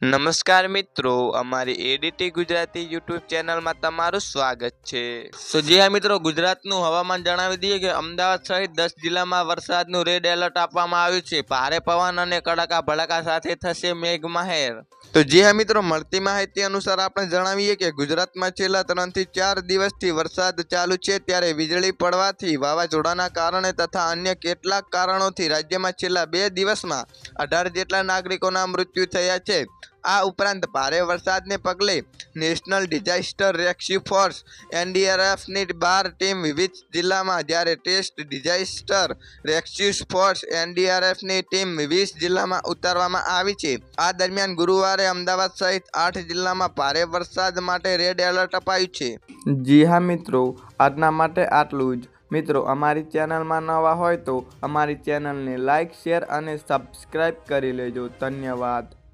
નમસ્કાર મિત્રો, અમારી એડીટી ગુજરાતી યુટ્યુબ ચેનલમાં તમારું સ્વાગત છે. તો જી હા મિત્રો, ગુજરાતનું હવામાન જણાવી દઈએ કે અમદાવાદ સહિત દસ જિલ્લામાં વરસાદનું રેડ એલર્ટ આપવામાં આવ્યું છે. ભારે પવન અને કડાકા ભડાકા સાથે થશે મેઘ માહેર તો જી હા મિત્રો, મળતી માહિતી અનુસાર આપણે જણાવીએ કે ગુજરાતમાં છેલ્લા ત્રણથી ચાર દિવસથી વરસાદ ચાલુ છે, ત્યારે વીજળી પડવાથી વાવાઝોડાના કારણે તથા અન્ય કેટલાક કારણોથી રાજ્યમાં છેલ્લા બે દિવસમાં અઢાર જેટલા નાગરિકોના મૃત્યુ થયા છે. આ ઉપરાંત ભારે વરસાદને પગલે નેશનલ ડિઝાસ્ટર રેસ્ક્યુ ફોર્સ, એનડીઆરએફની બાર ટીમ વિવિધ જિલ્લામાં જ્યારે ટેસ્ટ ડિઝાસ્ટર રેસ્ક્યુ ફોર્સ, એનડીઆરએફની ટીમ વીસ જિલ્લામાં ઉતારવામાં આવી છે. આ દરમિયાન ગુરુવારે અમદાવાદ સહિત આઠ જિલ્લામાં ભારે વરસાદ માટે રેડ એલર્ટ અપાયું છે. જી હા મિત્રો, આજના માટે આટલું જ. મિત્રો, અમારી ચેનલમાં નવા હોય તો અમારી ચેનલને લાઇક શેર અને સબસ્ક્રાઈબ કરી લેજો. ધન્યવાદ.